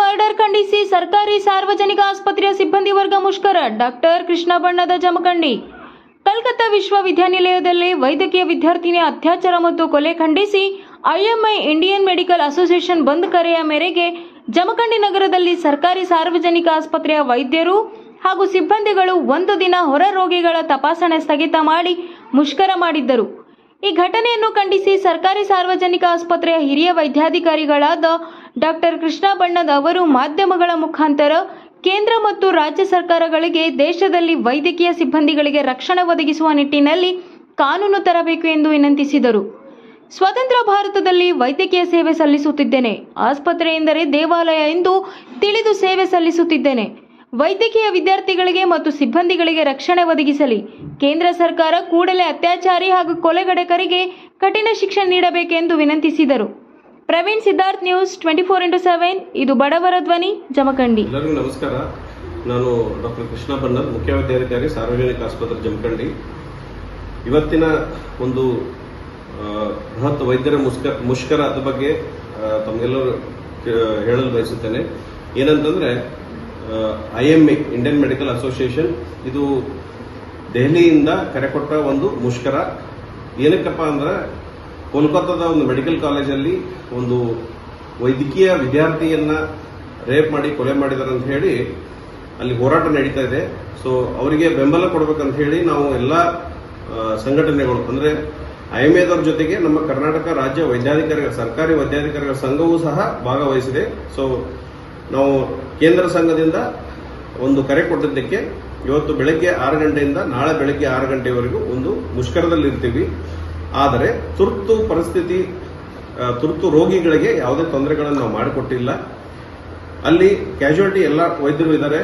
Banner ಖಂಡಿಸಿ ಸರ್ಕಾರಿ ಸಾರ್ವಜನಿಕ ಆಸ್ಪತ್ರೆಯ ಸಿಬ್ಬಂದಿ ವರ್ಗ ಮುಷ್ಕರ. ಡಾಕ್ಟರ್ ಕೃಷ್ಣ ಬಣ್ಣದ ಜಮಖಂಡಿ. ಕಲ್ಕತ್ತಾ ವಿಶ್ವವಿದ್ಯಾನಿಲಯದಲ್ಲಿ ವೈದ್ಯಕೀಯ ವಿದ್ಯಾರ್ಥಿನಿಯ ಅತ್ಯಾಚಾರ ಮತ್ತು ಕೊಲೆ ಖಂಡಿಸಿ ಐಎಂಐ ಇಂಡಿಯನ್ ಮೆಡಿಕಲ್ ಅಸೋಸಿಯೇಷನ್ ಬಂದ್ ಕರೆಯ ಮೇರೆಗೆ ಜಮಖಂಡಿ ನಗರದಲ್ಲಿ ಸರ್ಕಾರಿ ಸಾರ್ವಜನಿಕ ಆಸ್ಪತ್ರೆಯ ವೈದ್ಯರು ಹಾಗೂ ಸಿಬ್ಬಂದಿಗಳು ಒಂದು ದಿನ ಹೊರ ರೋಗಿಗಳ ತಪಾಸಣೆ ಸ್ಥಗಿತ ಮಾಡಿ ಮುಷ್ಕರ ಮಾಡಿದ್ದರು. ಈ ಘಟನೆಯನ್ನು ಖಂಡಿಸಿ ಸರ್ಕಾರಿ ಸಾರ್ವಜನಿಕ ಆಸ್ಪತ್ರೆಯ ಹಿರಿಯ ವೈದ್ಯಾಧಿಕಾರಿಗಳಾದ ಡಾಕ್ಟರ್ ಕೃಷ್ಣ ಬಣ್ಣದ ಅವರು ಮಾಧ್ಯಮಗಳ ಮುಖಾಂತರ ಕೇಂದ್ರ ಮತ್ತು ರಾಜ್ಯ ಸರ್ಕಾರಗಳಿಗೆ ದೇಶದಲ್ಲಿ ವೈದ್ಯಕೀಯ ಸಿಬ್ಬಂದಿಗಳಿಗೆ ರಕ್ಷಣೆ ಒದಗಿಸುವ ನಿಟ್ಟಿನಲ್ಲಿ ಕಾನೂನು ತರಬೇಕು ಎಂದು ವಿನಂತಿಸಿದರು. ಸ್ವತಂತ್ರ ಭಾರತದಲ್ಲಿ ವೈದ್ಯಕೀಯ ಸೇವೆ ಸಲ್ಲಿಸುತ್ತಿದ್ದೇನೆ. ಆಸ್ಪತ್ರೆ ಎಂದರೆ ದೇವಾಲಯ ಎಂದು ತಿಳಿದು ಸೇವೆ ಸಲ್ಲಿಸುತ್ತಿದ್ದೇನೆ. ವೈದ್ಯಕೀಯ ವಿದ್ಯಾರ್ಥಿಗಳಿಗೆ ಮತ್ತು ಸಿಬ್ಬಂದಿಗಳಿಗೆ ರಕ್ಷಣೆ ಒದಗಿಸಲಿ. ಕೇಂದ್ರ ಸರ್ಕಾರ ಕೂಡಲೇ ಅತ್ಯಾಚಾರಿ ಹಾಗೂ ಕೊಲೆಗಡಕರಿಗೆ ಕಠಿಣ ಶಿಕ್ಷೆ ನೀಡಬೇಕೆಂದು ವಿನಂತಿಸಿದರು. Praveen Siddharth news twenty four into seven, ಇದು ಬಡವರ ಧ್ವನಿ, ಜಮಖಂಡಿ. ಎಲ್ಲರಿಗೂ ನಮಸ್ಕಾರ. ನಾನು ಡಾಕ್ಟರ್ ಕೃಷ್ಣ ಬಣ್ಣರ್ ಮುಖ್ಯ ವೈದ್ಯಾಧಿಕಾರಿ ಸಾರ್ವಜನಿಕ ಆಸ್ಪತ್ರೆ ಜಮಖಂಡಿ. ಇವತ್ತಿನ ಒಂದು ಬೃಹತ್ ವೈದ್ಯರ ಮುಷ್ಕ ಮುಷ್ಕರದ ಬಗ್ಗೆ ತಮಗೆಲ್ಲರೂ ಹೇಳಲು ಬಯಸುತ್ತೇನೆ. ಏನಂತಂದ್ರೆ I M A Indian medical association ಇದು ದೆಹಲಿಯಿಂದ ಕರೆಕೊಟ್ಟ ಒಂದು ಮುಷ್ಕರ. ಏನಕ್ಕಪ್ಪ ಅಂದ್ರೆ, ಕೋಲ್ಕತ್ತಾದ ಒಂದು ಮೆಡಿಕಲ್ ಕಾಲೇಜಲ್ಲಿ ಒಂದು ವೈದ್ಯಕೀಯ ವಿದ್ಯಾರ್ಥಿಯನ್ನ ರೇಪ್ ಮಾಡಿ, ಕೊಲೆ ಮಾಡಿದಾರೆ ಅಂತ ಹೇಳಿ ಅಲ್ಲಿ ಹೋರಾಟ ನಡೀತಾ ಇದೆ. ಸೊ ಅವರಿಗೆ ಬೆಂಬಲ ಕೊಡಬೇಕಂತ ಹೇಳಿ ನಾವು ಎಲ್ಲ ಸಂಘಟನೆಗಳು, ಅಂದ್ರೆ ಐಎಂಎದವ್ರ ಜೊತೆಗೆ ನಮ್ಮ ಕರ್ನಾಟಕ ರಾಜ್ಯ ವೈದ್ಯಾಧಿಕಾರಿಗಳ, ಸರ್ಕಾರಿ ವೈದ್ಯಾಧಿಕಾರಿಗಳ ಸಂಘವೂ ಸಹ ಭಾಗವಹಿಸಿದೆ. ಸೊ ನಾವು ಕೇಂದ್ರ ಸಂಘದಿಂದ ಒಂದು ಕರೆ ಕೊಟ್ಟಿದ್ದಕ್ಕೆ ಇವತ್ತು ಬೆಳಗ್ಗೆ ಆರು ಗಂಟೆಯಿಂದ ನಾಳೆ ಬೆಳಗ್ಗೆ ಆರು ಗಂಟೆವರೆಗೂ ಒಂದು ಮುಷ್ಕರದಲ್ಲಿರ್ತೀವಿ. ಆದರೆ ತುರ್ತು ಪರಿಸ್ಥಿತಿ ತುರ್ತು ರೋಗಿಗಳಿಗೆ ಯಾವುದೇ ತೊಂದರೆಗಳನ್ನು ನಾವು ಮಾಡಿಕೊಟ್ಟಿಲ್ಲ. ಅಲ್ಲಿ ಕ್ಯಾಶುಯಾಲಿಟಿ ಎಲ್ಲ ವೈದ್ಯರು ಇದ್ದಾರೆ.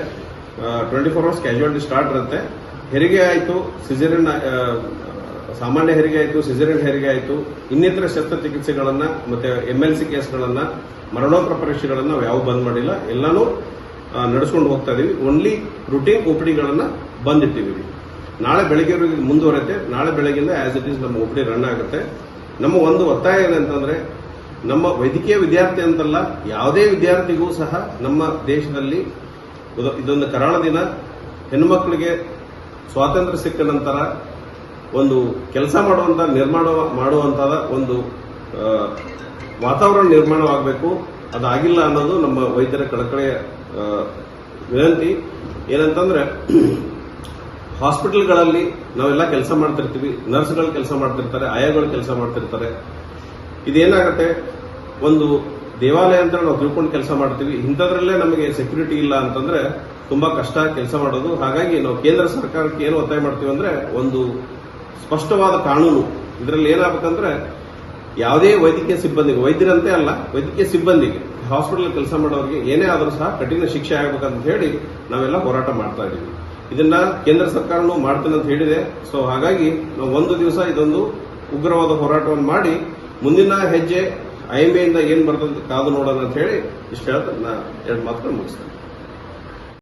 Twenty four hours casualty start ಇರುತ್ತೆ. ಹೆರಿಗೆ ಆಯಿತು ಸಿಜರಿನ್ ಸಾಮಾನ್ಯ ಹೆರಿಗೆ ಆಯಿತು ಸಿಜರಿನ್ ಹೆರಿಗೆ ಆಯಿತು, ಇನ್ನಿತರ ಶಸ್ತ್ರಚಿಕಿತ್ಸೆಗಳನ್ನ ಮತ್ತೆ ಎಂಎಲ್ಸಿ ಎಲ್ ಸಿ ಕೇಸ್ಗಳನ್ನ, ಮರಣೋತ್ತರ ಪರೀಕ್ಷೆಗಳನ್ನ ನಾವು ಯಾವ ಬಂದ್ ಮಾಡಿಲ್ಲ. ಎಲ್ಲಾನು ನಡೆಸ್ಕೊಂಡು ಹೋಗ್ತಾ ಇದೀವಿ. ಓನ್ಲಿ ರುಟೀನ್ ಓಪಿಡಿಗಳನ್ನ ಬಂದಿಟ್ಟಿದ್ದೀವಿ ನಾಳೆ ಬೆಳಗ್ಗೆ ಮುಂದುವರೆತೆ ನಾಳೆ ಬೆಳಗ್ಗೆಯಿಂದ ಆಸ್ ಇಟ್ ಈಸ್ ನಮ್ಮ ಓಪಿಡಿ ರನ್ ಆಗುತ್ತೆ. ನಮ್ಮ ಒಂದು ಒತ್ತಾಯ ಏನಂತಂದ್ರೆ ನಮ್ಮ ವೈದ್ಯಕೀಯ ವಿದ್ಯಾರ್ಥಿ ಅಂತಲ್ಲ, ಯಾವುದೇ ವಿದ್ಯಾರ್ಥಿಗೂ ಸಹ ನಮ್ಮ ದೇಶದಲ್ಲಿ ಇದೊಂದು ಕರಾಳ ದಿನ. ಹೆಣ್ಣುಮಕ್ಕಳಿಗೆ ಸ್ವಾತಂತ್ರ್ಯ ಸಿಕ್ಕ ನಂತರ ಒಂದು ಕೆಲಸ ಮಾಡುವಂತ, ನಿರ್ಮಾಣ ಮಾಡುವಂತ ಒಂದು ವಾತಾವರಣ ನಿರ್ಮಾಣವಾಗಬೇಕು. ಅದಾಗಿಲ್ಲ ಅನ್ನೋದು ನಮ್ಮ ವೈದ್ಯರ ಕಳಕಳೆಯ ವಿನಂತಿ. ಏನಂತಂದ್ರೆ, ಹಾಸ್ಪಿಟಲ್ಗಳಲ್ಲಿ ನಾವೆಲ್ಲ ಕೆಲಸ ಮಾಡ್ತಿರ್ತೀವಿ. ನರ್ಸ್ಗಳು ಕೆಲಸ ಮಾಡ್ತಿರ್ತಾರೆ, ಆಯಾಗಳು ಕೆಲಸ ಮಾಡ್ತಿರ್ತಾರೆ. ಇದೇನಾಗತ್ತೆ? ಒಂದು ದೇವಾಲಯ ಅಂತ ನಾವು ತಿಳ್ಕೊಂಡು ಕೆಲಸ ಮಾಡ್ತೀವಿ. ಇಂಥದ್ರಲ್ಲೇ ನಮಗೆ ಸೆಕ್ಯೂರಿಟಿ ಇಲ್ಲ ಅಂತಂದ್ರೆ ತುಂಬಾ ಕಷ್ಟ ಕೆಲಸ ಮಾಡೋದು. ಹಾಗಾಗಿ ನಾವು ಕೇಂದ್ರ ಸರ್ಕಾರಕ್ಕೆ ಏನು ಒತ್ತಾಯ ಮಾಡ್ತೀವಿ ಅಂದ್ರೆ ಒಂದು ಸ್ಪಷ್ಟವಾದ ಕಾನೂನು. ಇದರಲ್ಲಿ ಏನಾಗಬೇಕಂದ್ರೆ, ಯಾವುದೇ ವೈದ್ಯಕೀಯ ಸಿಬ್ಬಂದಿಗೆ, ವೈದ್ಯರಂತೆ ಅಲ್ಲ, ವೈದ್ಯಕೀಯ ಸಿಬ್ಬಂದಿಗೆ ಹಾಸ್ಪಿಟಲ್ ಕೆಲಸ ಮಾಡೋರಿಗೆ ಏನೇ ಆದರೂ ಸಹ ಕಠಿಣ ಶಿಕ್ಷೆ ಆಗಬೇಕಂತ ಹೇಳಿ ನಾವೆಲ್ಲ ಹೋರಾಟ ಮಾಡ್ತಾ ಇದ್ದೀವಿ. ಇದನ್ನ ಕೇಂದ್ರ ಸರ್ಕಾರನೂ ಮಾಡ್ತೇನೆ ಅಂತ ಹೇಳಿದೆ. ಸೊ ಹಾಗಾಗಿ ನಾವು ಒಂದು ದಿವಸ ಇದೊಂದು ಉಗ್ರವಾದ ಹೋರಾಟವನ್ನು ಮಾಡಿ, ಮುಂದಿನ ಹೆಜ್ಜೆ ಐಎಂಎಯಿಂದ ಏನ್ ಬರ್ತದೆ ಕಾದು ನೋಡೋಣ ಅಂತ ಹೇಳಿ ಇಷ್ಟ ಹೇಳ್ತಾ ನಾ ಎರಡು ಮಾತ್ರ ಮುಗಿಸ್ತೇನೆ.